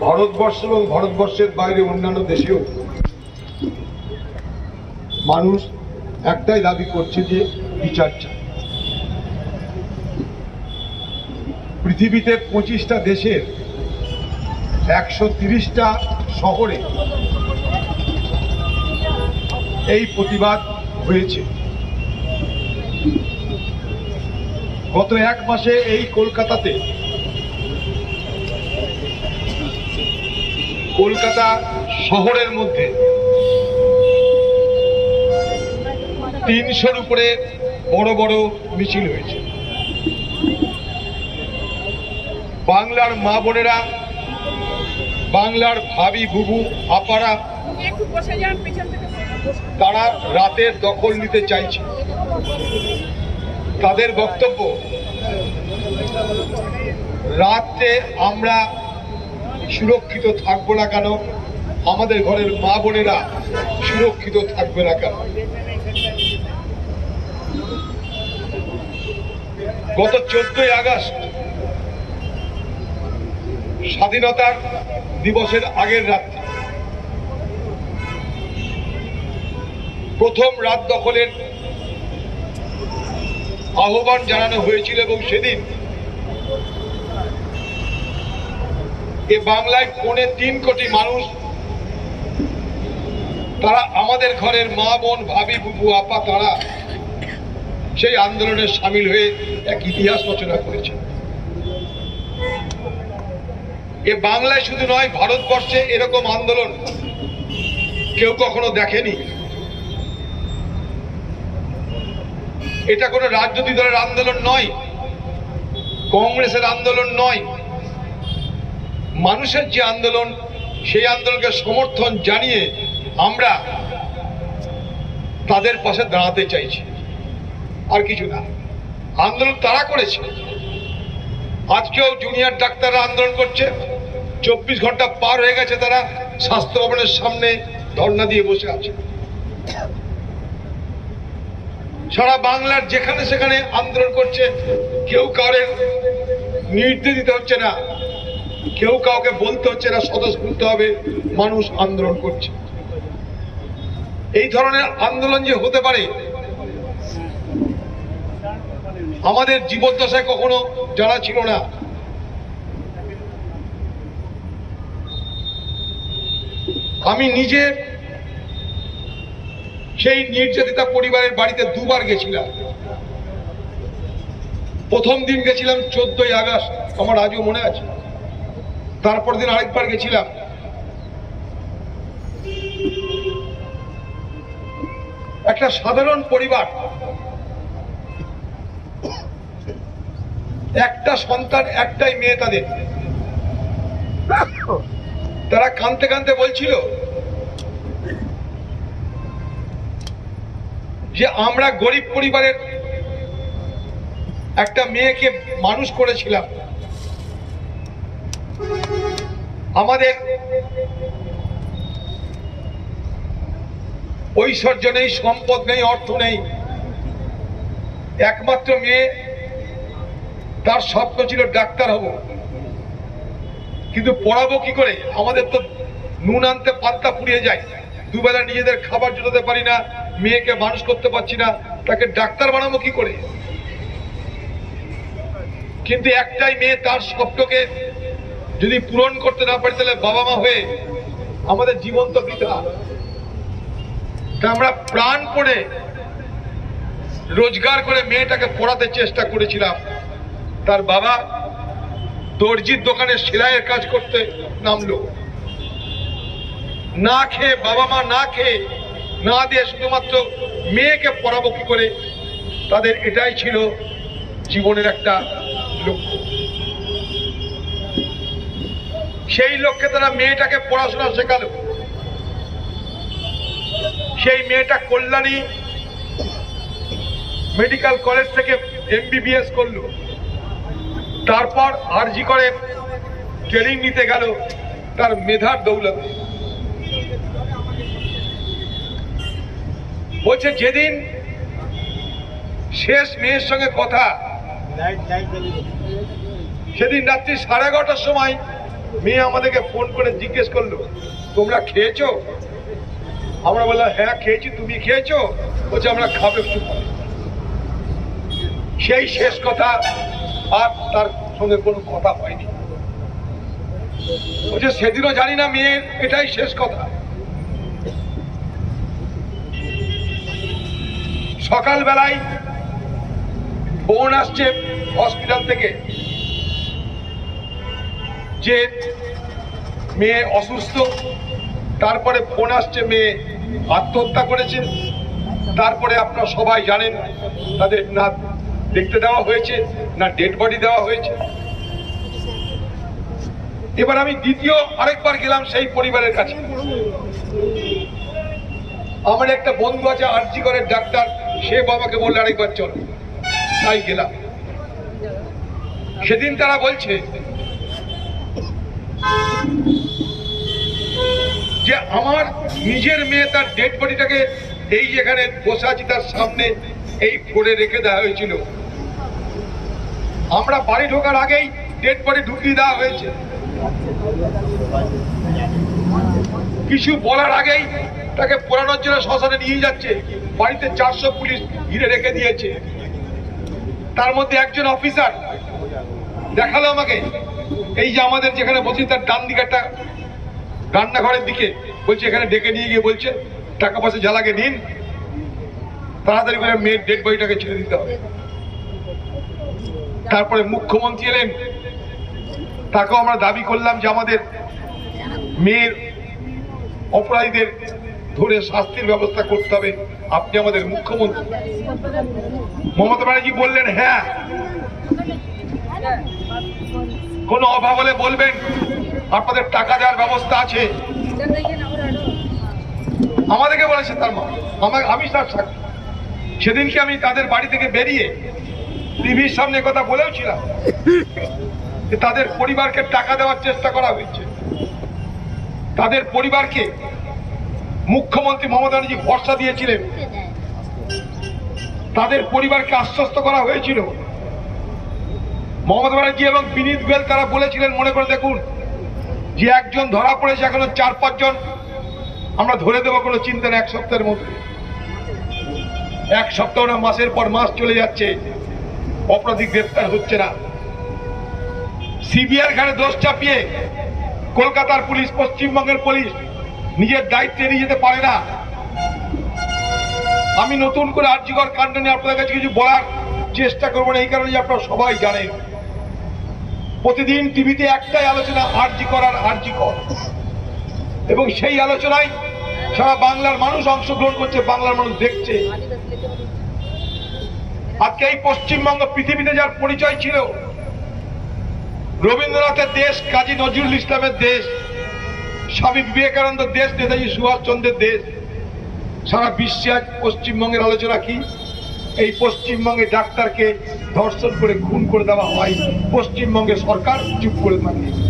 ভারতবর্ষ এবং ভারতবর্ষের বাইরে অন্যান্য দেশেও মানুষ একটাই দাবি করছে যে বিচার পৃথিবীতে পঁচিশটা দেশের একশো তিরিশটা শহরে এই প্রতিবাদ হয়েছে। গত এক মাসে এই কলকাতাতে কলকাতা শহরের মধ্যে তিনশোর উপরে বড় বড় মিছিল হয়েছে। বাংলার মা বোনেরা, বাংলার ভাবি বুবু, আপারা, তারা রাতের দখল নিতে চাইছে। তাদের বক্তব্য রাতে আমরা সুরক্ষিত থাকব না কেন? আমাদের ঘরের মা বোনেরা সুরক্ষিত থাকবে না কেন? গত চোদ্দই আগস্ট স্বাধীনতার দিবসের আগের রাত্রে প্রথম রাত দখলের আহ্বান জানানো হয়েছিল এবং সেদিন এ বাংলায় পৌনে তিন কোটি মানুষ, তারা আমাদের ঘরের মা, বোন, ভাবি বুবু আপা, তারা সেই আন্দোলনে সামিল হয়ে এক ইতিহাস রচনা করেছে। এ বাংলায় শুধু নয়, ভারতবর্ষে এরকম আন্দোলন কেউ কখনো দেখেনি। এটা কোনো রাজনৈতিক দলের আন্দোলন নয়, কংগ্রেসের আন্দোলন নয়। মানুষের যে আন্দোলন, সেই আন্দোলনকে সমর্থন জানিয়ে আমরা তাদের পাশে দাঁড়াতে চাইছি। আর কিছু না। আন্দোলন তারা করেছে। আজকেও জুনিয়র ডাক্তাররা আন্দোলন করছে। চব্বিশ ঘণ্টা পার হয়ে গেছে তারা। স্বাস্থ্য ভবনের সামনে ধর্ণা দিয়ে বসে আছে। সারা বাংলার যেখানে সেখানে আন্দোলন করছে, কেউ কারের নির্দেশ দিতে হচ্ছে না। কেউ কাউকে বলতে হচ্ছে না স্বতঃস্ফূর্ত হবে মানুষ আন্দোলন করছে। এই ধরনের আন্দোলন যে হতে পারে, আমাদের জীবদ্দশায় কখনো জানা ছিল না, আমি নিজে সেই নির্যাতিতা পরিবারের বাড়িতে দুবার গেছিলাম। প্রথম দিন গেছিলাম চোদ্দই আগস্ট, আমার আজও মনে আছে। তারপর দিন আরেকবার গেছিলাম। একটা সাধারণ পরিবার, একটা সন্তান, একটাই মেয়ে তাদের। তারা কানতে কানতে বলছিল যে আমরা গরিব পরিবারের একটা মেয়েকে মানুষ করেছিলাম। আমাদের ঐশ্বর্য নেই, সম্পদ নেই, অর্থ নেই। একমাত্র মেয়ে, তার স্বপ্ন ছিল ডাক্তার হব। কিন্তু পড়াবো কি করে? আমাদের তো নুন আনতে পাত্তা পুড়িয়ে যায়। দুবেলা নিজেদের খাবার জোটাতে পারি না, মেয়েকে মানুষ করতে পারছি না, তাকে ডাক্তার বানাবো কি করে? কিন্তু একটাই মেয়ে তার স্বপ্নকে যদি পূরণ করতে না পারি, তাহলে বাবা মা হয়ে আমাদের জীবন তো তা আমরা প্রাণ পড়ে রোজগার করে মেয়েটাকে পড়াতে চেষ্টা করেছিলাম। তার বাবা দর্জির দোকানে সেলাইয়ের কাজ করতে নামলো। না খেয়ে, বাবা মা না খেয়ে, না দিয়ে শুধুমাত্র মেয়েকে পড়াবো কি করে, তাদের এটাই ছিল জীবনের একটা লক্ষ্য। সেই লক্ষ্যে তারা মেয়েটাকে পড়াশোনা শেখালো। সেই মেয়েটা কল্যাণী মেডিকেল কলেজ থেকে এমবিবিএস করল। তারপর আরজি করে ট্রেনিং নিতে গেল তার মেধার দৌলতে। বলছে, যেদিন শেষ মেয়ের সঙ্গে কথা, সেদিন রাত্রি সাড়ে এগারোটার সময় মেয়ে আমাদেরকে ফোন করে জিজ্ঞেস করল, তোমরা খেয়েছো? আমরা বললাম হ্যাঁ খেয়েছি। তুমি খেয়েছো? বলছে, আমরা খাব একটু সেই শেষ কথা আর তার সঙ্গে কোনো কথা হয়নি। বলছে, সেদিনও জানি না মেয়ের, এটাই শেষ কথা। সকালবেলায় ফোন আসছে হসপিটাল থেকে। যে মেয়ে অসুস্থ, তারপরে ফোন আসছে মেয়ে আত্মহত্যা করেছে। তারপরে আপনারা সবাই জানেন তাদের না দেখতে দেওয়া হয়েছে, না ডেড বডি দেওয়া হয়েছে। এবার আমি দ্বিতীয় আরেকবার গেলাম সেই পরিবারের কাছে। আমার একটা বন্ধু আছে আরজি করের ডাক্তার, সে বাবাকে বললে, আরেকবার চল। তাই গেলাম। সেদিন তারা বলছে যে আমার নিজের মেয়ে তার ডেড বডিটাকে এই যেখানে বসে তার সামনে এই ফ্লোরে রেখে দেওয়া হয়েছিল। আমরা বাড়ি ঢোকার আগেই ডেড বডি ঢুকিয়ে দেওয়া হয়েছে। কিছু বলার আগেই তাকে পোড়ানোর জন্য শ্মশানে নিয়ে যাচ্ছে। বাড়িতে চারশো পুলিশ ঘিরে রেখে দিয়েছে। তার মধ্যে একজন অফিসার দেখাল আমাকে। এই যে আমাদের যেখানে বসি তার ডান দিকে একটা রান্নাঘরের দিকে বলছে, এখানে ডেকে নিয়ে গিয়ে বলছে, টাকা পয়সা জ্বালাকে নিন, তাড়াতাড়ি করে মেয়ের ডেড বডিটাকে ছেড়ে দিতে হবে। তারপরে মুখ্যমন্ত্রী এলেন, তাকেও আমরা দাবি করলাম যে আমাদের মেয়ের অপরাধীদের ধরে শাস্তির ব্যবস্থা করতে হবে। আপনি আমাদের মুখ্যমন্ত্রী। মমতা ব্যানার্জি বললেন হ্যাঁ। কোনো অভাব হলে বলবেন, আপনাদের টাকা দেওয়ার ব্যবস্থা আছে। আমাদেরকে বলেছে তার মা, আমার আমি তার সাক্ষী সেদিনকে আমি তাদের বাড়ি থেকে বেরিয়ে টিভির সামনে কথা বলেও ছিলাম যে তাদের পরিবারকে টাকা দেওয়ার চেষ্টা করা হয়েছে। তাদের পরিবারকে মুখ্যমন্ত্রী মমতা ব্যানার্জি ভরসা দিয়েছিলেন। তাদের পরিবারকে আশ্বস্ত করা হয়েছিল। মমতা ব্যানার্জি এবং বিনীত গোয়েল তারা বলেছিলেন, মনে করে দেখুন, যে একজন ধরা পড়েছে এখনও চার পাঁচজন, আমরা ধরে দেবো কোনো চিন্তা নেই এক সপ্তাহের মধ্যে। এক সপ্তাহ না, মাসের পর মাস চলে যাচ্ছে, অপরাধী গ্রেপ্তার হচ্ছে না। সিবিআর ঘাড়ে দোষ চাপিয়ে কলকাতার পুলিশ, পশ্চিমবঙ্গের পুলিশ নিজের দায়িত্বে নিয়ে যেতে পারে না। আমি নতুন করে আর্যিকর কাণ্ড নিয়ে আপনাদের কাছে কিছু বলার চেষ্টা করব না, এই কারণে আপনারা সবাই জানেন। প্রতিদিন টিভিতে একটাই আলোচনা, আরজি করার, আরজি কর। এবং সেই আলোচনায় সারা বাংলার মানুষ অংশগ্রহণ করছে, বাংলার মানুষ দেখছে। আজকে এই পশ্চিমবঙ্গ পৃথিবীতে যার পরিচয় ছিল, রবীন্দ্রনাথের দেশ, কাজী নজরুল ইসলামের দেশ, স্বামী বিবেকানন্দ দেশ, নেতাজি সুভাষচন্দ্রের দেশ। সারা বিশ্বে আজ পশ্চিমবঙ্গের আলোচনা কি? এই পশ্চিমবঙ্গে ডাক্তারকে ধর্ষণ করে খুন করে দেওয়া হয়। পশ্চিমবঙ্গে সরকার চুপ করে থাকে।